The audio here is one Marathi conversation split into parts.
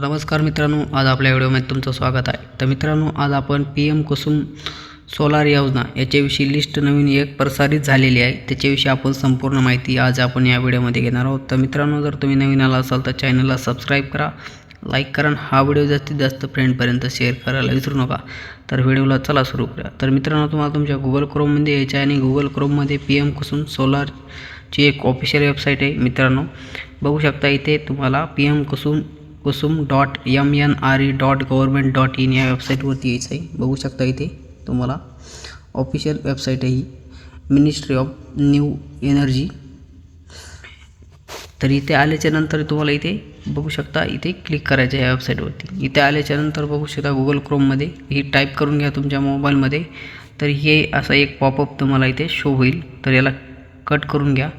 नमस्कार मित्रांनो आज आपल्या व्हिडिओमध्ये तुमचं स्वागत आहे. तर मित्रांनो आज आपण पी एम कुसुम सोलार योजना याच्याविषयी लिस्ट नवीन एक प्रसारित झालेली आहे. त्याच्याविषयी आपण संपूर्ण माहिती आज आपण या व्हिडिओमध्ये घेणार आहोत. तर मित्रांनो जर तुम्ही नवीन आला असाल तर चॅनलला सबस्क्राईब करा लाईक करा हा व्हिडिओ जास्तीत जास्त फ्रेंडपर्यंत शेअर करायला विसरू नका. तर व्हिडिओला चला सुरू करा तर मित्रांनो तुम्हाला तुमच्या गुगल क्रोममध्ये यायचं आहे आणि गुगल क्रोममध्ये पी एम कुसुम सोलारची एक ऑफिशियल वेबसाईट आहे. मित्रांनो बघू शकता इथे तुम्हाला P M Kusum Kusum dot M N R E dot government dot in या वेबसाईटवरती यायचं आहे. बघू शकता इथे तुम्हाला ऑफिशियल वेबसाईट आहे ही. मिनिस्ट्री ऑफ न्यू एनर्जी तर इथे आल्याच्यानंतर तुम्हाला इथे बघू शकता इथे क्लिक करायचं आहे या वेबसाईटवरती इथे आल्याच्यानंतर बघू शकता गुगल क्रोममध्ये ही टाईप करून घ्या तुमच्या मोबाईलमध्ये तर हे असा एक पॉपअप तुम्हाला इथे शो होईल. तर याला कट करून घ्या.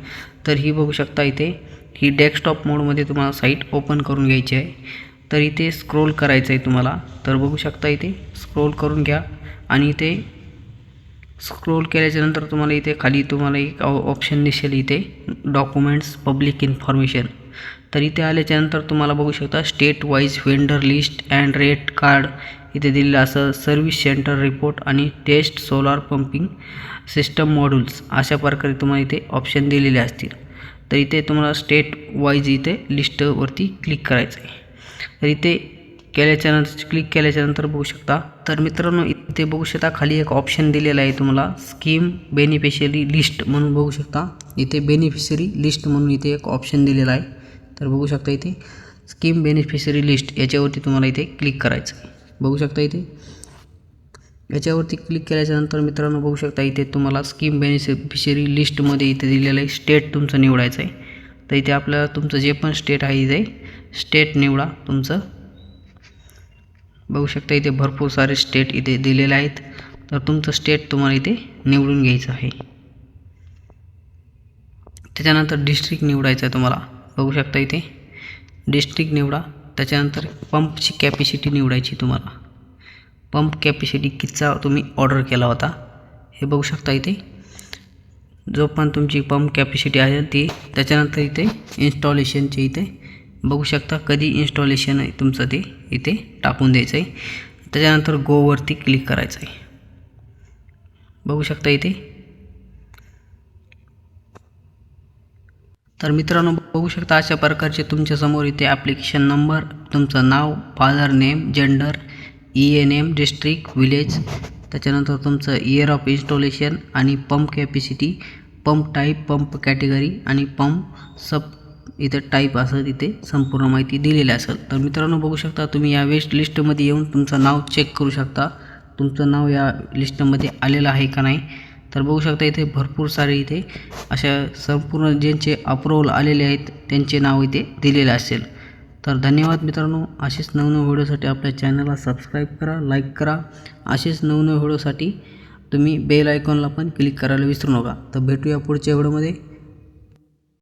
तर ही बघू शकता इथे ही डेस्कटॉप मोडमध्ये तुम्हाला साईट ओपन करून घ्यायची आहे. तर इथे स्क्रोल करायचं आहे तुम्हाला. तर बघू शकता इथे स्क्रोल करून घ्या. आणि इथे स्क्रोल केल्याच्यानंतर तुम्हाला इथे खाली तुम्हाला एक ऑप्शन दिसेल इथे डॉक्युमेंट्स पब्लिक इन्फॉर्मेशन तर इथे आल्याच्यानंतर तुम्हाला बघू शकता state wise vendor list and rate card इथे दिलेलं असं सर्व्हिस सेंटर रिपोर्ट आणि test solar pumping system modules अशा प्रकारे तुम्हाला इथे ऑप्शन दिलेले असतील. तर इथे तुम्हाला स्टेट वाईज इथे लिस्टवरती क्लिक करायचं आहे तर इथे केल्याच्यानंतर क्लिक केल्याच्यानंतर बघू शकता. तर मित्रांनो इथे बघू शकता खाली एक ऑप्शन दिलेला आहे तुम्हाला स्कीम बेनिफिशियरी लिस्ट म्हणून बघू शकता. इथे बेनिफिशरी लिस्ट म्हणून इथे एक ऑप्शन दिलेला आहे. तर बघू शकता इथे स्कीम बेनिफिशरी लिस्ट याच्यावरती तुम्हाला इथे क्लिक करायचं आहे बघू शकता इथे. याच्यावरती क्लिक केल्याच्यानंतर मित्रांनो बघू शकता इथे तुम्हाला स्कीम बेनिफिशरी लिस्टमध्ये इथे दिलेलं आहे. स्टेट तुमचं निवडायचं आहे. तर इथे आपल्याला तुमचं जे पण स्टेट आहे इथे स्टेट निवडा तुमचं. बघू शकता इथे भरपूर सारे स्टेट इथे दिलेले आहेत. तर तुमचं स्टेट तुम्हाला इथे निवडून घ्यायचं आहे. त्याच्यानंतर डिस्ट्रिक्ट निवडायचं आहे तुम्हाला. बघू शकता इथे. डिस्ट्रिक्ट निवडा. त्याच्यानंतर पंपची कॅपॅसिटी निवडायची तुम्हाला. पंप कॅपॅसिटी कितचा तुम्ही ऑर्डर केला होता हे बघू शकता इथे. जो पण तुमची पंप कॅपॅसिटी आहे ती त्याच्यानंतर इथे इन्स्टॉलेशनचे इथे बघू शकता कधी इन्स्टॉलेशन आहे तुमचं ते इथे टाकून द्यायचं आहे त्याच्यानंतर गोवरती क्लिक करायचं आहे बघू शकता इथे. तर मित्रांनो बघू शकता अशा प्रकारचे तुमच्यासमोर इथे ॲप्लिकेशन नंबर तुमचं नाव father name gender E N M district village त्याच्यानंतर तुमचं इयर ऑफ इन्स्टॉलेशन आणि pump capacity pump type pump category आणि पंप सब इथं टाईप असं तिथे संपूर्ण माहिती दिलेली असेल. तर मित्रांनो बघू शकता तुम्ही या वेस्ट लिस्टमध्ये येऊन तुमचं नाव चेक करू शकता. तुमचं नाव या लिस्टमध्ये आलेलं आहे का नाही? तर बघू शकता इथे भरपूर सारे इथे अशा संपूर्ण ज्यांचे अप्रुव्हल आलेले आहेत त्यांचे नाव इथे दिलेले असेल. तर धन्यवाद मित्रांनो. असेच नवनवे व्हिडिओसाठी आपल्या चॅनलला सबस्क्राईब करा लाईक करा. असेच नवनवे व्हिडिओसाठी तुम्ही बेल आयकॉनला पण क्लिक करायला विसरू नका. तर भेटूया पुढच्या व्हिडिओमध्ये.